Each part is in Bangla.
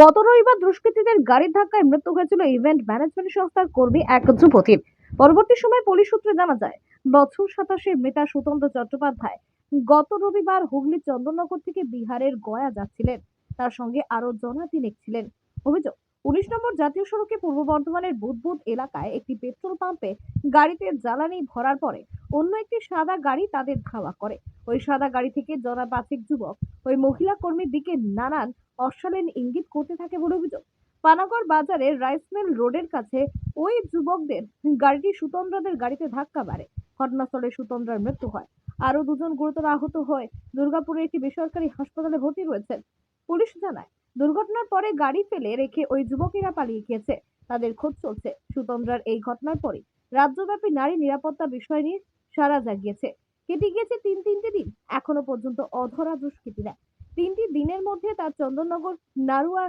গত রবিবার দুষ্কৃতীদের গাড়ির ধাক্কায় মৃত্যু হয়েছিল ইভেন্ট ম্যানেজমেন্ট সংস্থার কর্মী এক যুবতীর পরবর্তী সময় পুলিশ সূত্রে জানা যায়, বছর সাতাশের মৃতা সুতন্ত্র চট্টোপাধ্যায় গত রবিবার হুগলি চন্দননগর থেকে বিহারের গয়া যাচ্ছিলেন। তার সঙ্গে আরও জনা তিনেক ছিলেন। অভিযোগ, উনিশ নম্বর জাতীয় সড়কে পূর্ব বর্ধমানের বুদবুদ এলাকায় একটি পেট্রোল পাম্পে গাড়িতে জ্বালানি ভরার পরে অন্য একটি সাদা গাড়ি তাদের ধাওয়া করে। ওই সাদা গাড়ি থেকে জনা যুবক, ওই মহিলা কর্মীর দিকে নানান অশালীন ইঙ্গিত করতে থাকে বলে অভিযোগ। পানাগড় বাজারের রাইস মিল রোডের কাছে ওই যুবকদের গাড়িটি সুতন্দ্রাদের গাড়িতে ধাক্কা মারে। ঘটনাস্থলে সুতন্দ্রার মৃত্যু হয়। আরও দুজন গুরুতর আহত হয়ে। দুর্গাপুরের একটি বেসরকারি হাসপাতালে ভর্তি রয়েছেন। পুলিশ জানায়, দুর্ঘটনার পরে গাড়ি ফেলে রেখে ওই যুবকেরা পালিয়ে গিয়েছে। তাদের খোঁজ চলছে। সুতন্দ্রার এই ঘটনার পরে রাজ্যব্যাপী নারী নিরাপত্তা বিষয় নিয়ে সারা জাগিয়েছে। কেটে গিয়েছে তিন তিনটে দিন। এখনও পর্যন্ত অধরা দুষ্কৃতীরা। তিনটি দিনের মধ্যে তার চন্দননগর নারুয়া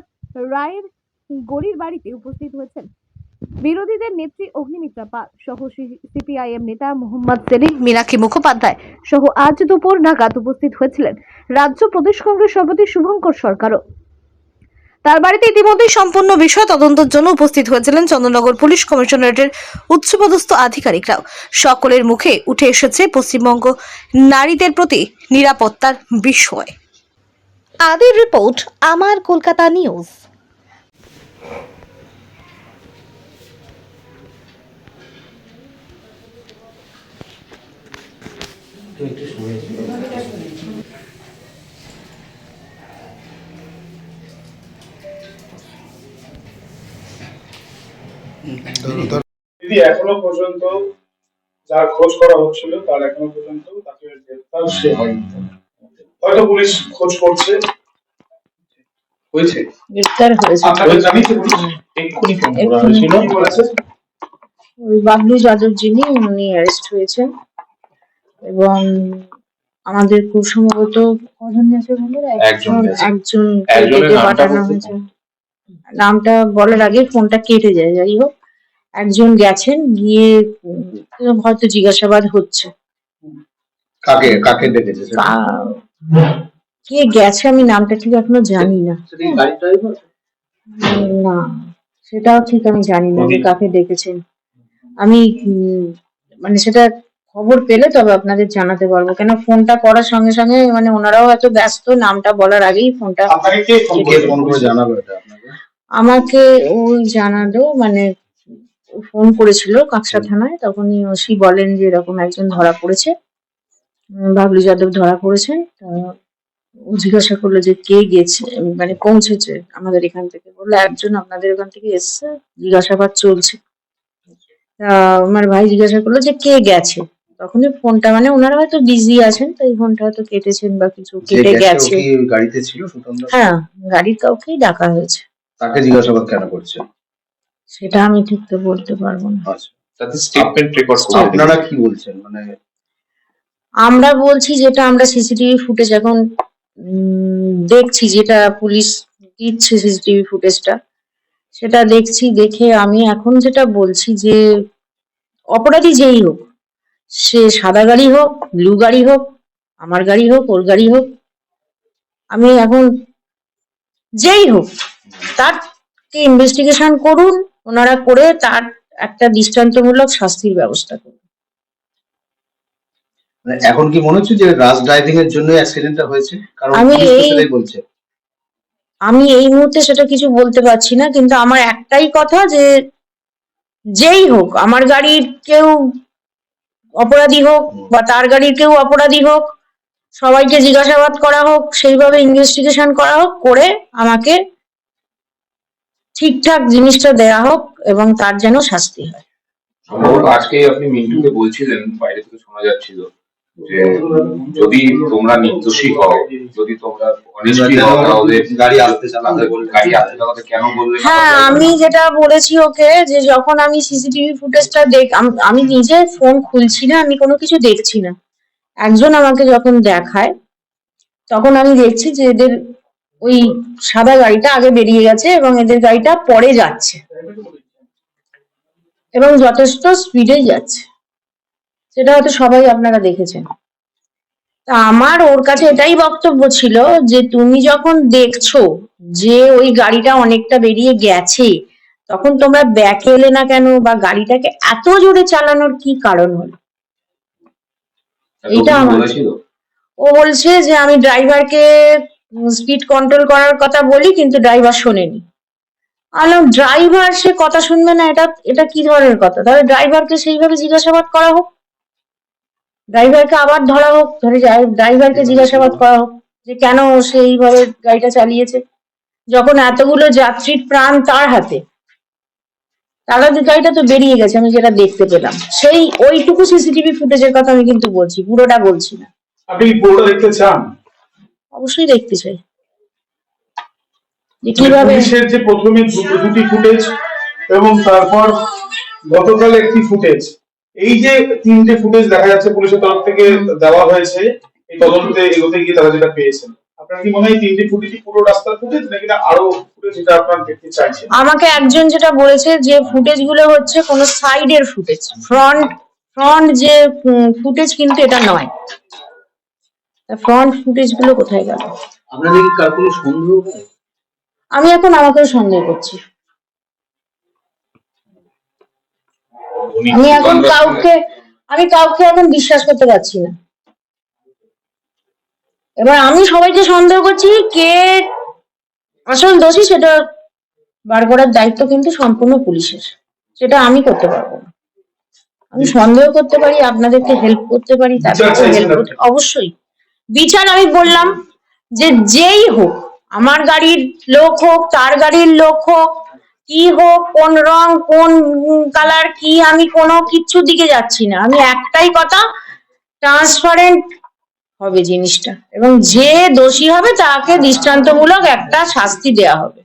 রায়ের গড়ির বাড়িতে উপস্থিত হয়েছেন। বিরোধীদের নেত্রী অগ্নিমিত্রা পাল সহ সিপিআইএম নেতা মোহাম্মদ সেলিম, মীনাক্ষী মুখোপাধ্যায় সহ আজ দুপুর নাগাদ উপস্থিত হয়েছিলেন। রাজ্য প্রদেশ কংগ্রেস সভাপতি শুভঙ্কর সরকারও। তার বাড়িতে ইতিমধ্যেই সম্পূর্ণ বিষয় তদন্তের জন্য উপস্থিত হয়েছিলেন চন্দননগর পুলিশ কমিশনারেটের উচ্চপদস্থ আধিকারিকরাও। সকলের মুখে উঠে এসেছে পশ্চিমবঙ্গ নারীদের প্রতি নিরাপত্তার বিষয়। আদির রিপোর্ট, আমার কলকাতা নিউজ। এখনও পর্যন্ত যার খোঁজ করা হচ্ছিল, তার এখনও পর্যন্ত তাকে গ্রেফতার সে হয়নি। হয়তো পুলিশ খোঁজ করছে। হয়েছে। গ্রেফতার হয়েছে। আপনাকে জানিয়েছে পুলিশ। এক্ষুনি ফোন করা হয়েছিল। ওই বাবলু যাদব যিনি উনি অ্যারেস্ট হয়েছেন। এবং আমাদের খুব সম্ভবত কজন গেছে বলে একজন একজন নামটা পাঠানো হয়েছে। নামটা বলার আগে ফোনটা কেটে যায়। যাই হোক একজন গেছেন গিয়ে হয়তো জিজ্ঞাসাবাদ হচ্ছে। কাকে কাকে ডেকেছে সেটা? কা- গেছে আমি নামটা ঠিক এখনও জানি না না সেটাও ঠিক আমি জানি না যে কাকে ডেকেছেন। আমি মানে সেটা খবর পেলে তবে আপনাদের জানাতে পারব। কেন ফোনটা করার সঙ্গে সঙ্গে মানে ওনারাও এত ব্যস্ত নামটা বলার আগেই ফোনটা আমাকে ওই জানালো মানে ফোন করেছিল কাঁকসা থানায় তখনই ওসি বলেন যে এরকম একজন ধরা পড়েছে। বাবলু যাদব ধরা ও জিজ্ঞাসা করল যে কে গেছে মানে পৌঁছেছে আমাদের এখান থেকে। বলল একজন আপনাদের ওখান থেকে এসছে জিজ্ঞাসাবাদ চলছে। আমার ভাই জিজ্ঞাসা করল যে কে গেছে? তখনই ফোনটা মানে ওনারা হয়তো বিজি আছেন তাই ফোনটা হয়তো কেটেছেন বা কিছু কেটে গেছে গাড়িতে ছিল হ্যাঁ গাড়ির কাউকেই ডাকা হয়েছে। তাকে জিজ্ঞাসাবাদ কেন করছে? সেটা আমি ঠিক তো বলতে পারব না। আচ্ছা তাতে স্টেটমেন্ট রেকর্ড আপনারা কি বলছেন? মানে আমরা বলছি যেটা আমরা সিসিটিভি ফুটেজ এখন দেখছি যেটা পুলিশ দিচ্ছে সিসিটিভি ফুটেজটা, সেটা দেখছি, দেখে আমি এখন যেটা বলছি যে অপরাধী যেই হোক, সে সাদা গাড়ি হোক, ব্লু গাড়ি হোক, আমার গাড়ি হোক, ওর গাড়ি হোক, আমি এখন যেই হোক, তার ইনভেস্টিগেশন করুন, ওনারা করে তার একটা দৃষ্টান্তমূলক শাস্তির ব্যবস্থা করুন। এখন কি মনে হচ্ছে যে রাশ ড্রাইভিং এর জন্য অ্যাক্সিডেন্টটা হয়েছে? কারণ আমি এই- সেটাই বলছে। আমি এই মুহূর্তে সেটা কিছু বলতে পারছি না কিন্তু আমার একটাই কথা যে যেই হোক আমার গাড়ির কেউ অপরাধী হোক বা তার গাড়ির কেউ অপরাধী হোক সবাইকে জিজ্ঞাসাবাদ করা হোক সেইভাবে ইনভেস্টিগেশন করা হোক করে আমাকে ঠিকঠাক জিনিসটা দেয়া হোক এবং তার যেন শাস্তি হয়। আজকে আপনি মিন্টুকে বলছিলেন বাইরে থেকে শোনা যাচ্ছিল। যে যদি তোমরা নির্দোষী হও, যদি তোমরা হ্যাঁ আমি যেটা বলেছি ওকে, যে যখন আমি সিসিটিভি ফুটেজটা দেখ, আমি নিজে ফোন খুলছি না, আমি কোনো কিছু দেখছি না। একজন আমাকে যখন দেখায়, তখন আমি দেখছি যে এদের ওই সাদা গাড়িটা আগে বেরিয়ে গেছে এবং এদের গাড়িটা পরে যাচ্ছে এবং যথেষ্ট স্পিডেই যাচ্ছে। সেটা হয়তো সবাই আপনারা দেখেছেন। তা আমার ওর কাছে এটাই বক্তব্য ছিল যে তুমি যখন দেখছ যে ওই গাড়িটা অনেকটা বেরিয়ে গেছে তখন তোমরা ব্যাক এলে না কেন বা গাড়িটাকে এত জোরে চালানোর কি কারণ হলো? এইটা আমার- ও বলছে যে আমি ড্রাইভারকে স্পিড কন্ট্রোল করার কথা বলি কিন্তু ড্রাইভার শোনেনি। আলো ড্রাইভার সে কথা শুনবে না এটা এটা কি ধরনের কথা? তাহলে ড্রাইভারকে সেইভাবে জিজ্ঞাসাবাদ করা হোক। ড্রাইভারকে আবার ধরা হোক ধরে ড্রাইভারকে জিজ্ঞাসাবাদ করা হোক যে কেন সে এইভাবে গাড়িটা চালিয়েছে। যখন এতগুলো যাত্রীর প্রাণ তার হাতে তারা যে গাড়িটা তো বেরিয়ে গেছে আমি যেটা দেখতে পেলাম। সেই ওইটুকু সিসিটিভি ফুটেজের কথা আমি কিন্তু বলছি পুরোটা বলছি না। আপনি পুরোটা দেখতে চান? অবশ্যই দেখতে চাই। যে কীভাবে যে প্রথমে দুটি ফুটেজ এবং তারপর গতকাল একটি ফুটেজ। এই যে তিনটে ফুটেজ দেখা যাচ্ছে পুলিশের তরফ থেকে দেওয়া হয়েছে এই তদন্তে এগোতে গিয়ে তারা যেটা পেয়েছেন আপনার কি মনে হয় তিনটে ফুটেজই পুরো রাস্তার ফুটেজ নাকি না আরও ফুটেজ যেটা আপনার দেখতে চাইছেন? আমাকে একজন যেটা বলেছে যে ফুটেজগুলো হচ্ছে কোনো সাইডের ফুটেজ ফ্রন্ট ফ্রন্ট যে ফুটেজ কিন্তু এটা নয়। ফ্রন্ট ফুটেজগুলো কোথায় গেল? আপনাদের কি কার কোনো সন্দেহ আমি এখন আমাকেও সন্দেহ করছি। আমি এখন কাউকে আমি কাউকে এখন বিশ্বাস করতে পারছি না। এবার আমি সবাইকে সন্দেহ করছি কে আসল দোষী সেটা বার করার দায়িত্ব কিন্তু সম্পূর্ণ পুলিশের। সেটা আমি করতে পারব না। আমি সন্দেহ করতে পারি আপনাদেরকে হেল্প করতে পারি তাদেরকে হেল্প করতে অবশ্যই। বিচার আমি বললাম যে যেই হোক আমার গাড়ির লোক হোক তার গাড়ির লোক হোক কি হোক কোন রং কোন কালার কি আমি কোনো কিচ্ছু দিকে যাচ্ছি না। আমি একটাই কথা ট্রান্সপারেন্ট হবে জিনিসটা। এবং যে দোষী হবে তাকে দৃষ্টান্তমূলক একটা শাস্তি দেয়া হবে।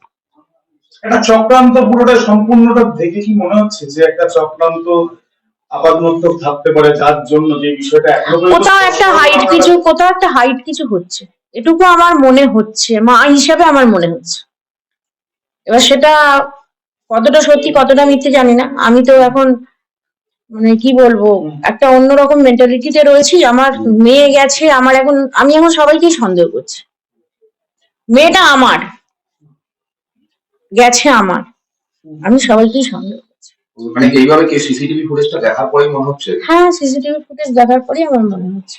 একটা চক্রান্ত পুরোটা সম্পূর্ণটা দেখে কি মনে হচ্ছে যে একটা চক্রান্ত আপাতমস্তক থাকতে পারে যার জন্য যে বিষয়টা কোথাও একটা হাইট কিছু কোথাও একটা হাইট কিছু হচ্ছে। এটুকু আমার মনে হচ্ছে মা হিসাবে আমার মনে হচ্ছে। এবার সেটা কতটা সত্যি কতটা মিথ্যে জানি না। আমি তো এখন মানে কি বলব একটা অন্যরকম মেন্টালিটিতে রয়েছি। আমার মেয়ে গেছে আমার এখন আমি এখন সবাইকেই সন্দেহ করছি। মেয়েটা আমার গেছে আমার। আমি সবাইকেই সন্দেহ করছি। মানে এইভাবে কি সিসিটিভি ফুটেজটা দেখার পরেই মনে হচ্ছে? হ্যাঁ সিসিটিভি ফুটেজ দেখার পরেই আমার মনে হচ্ছে।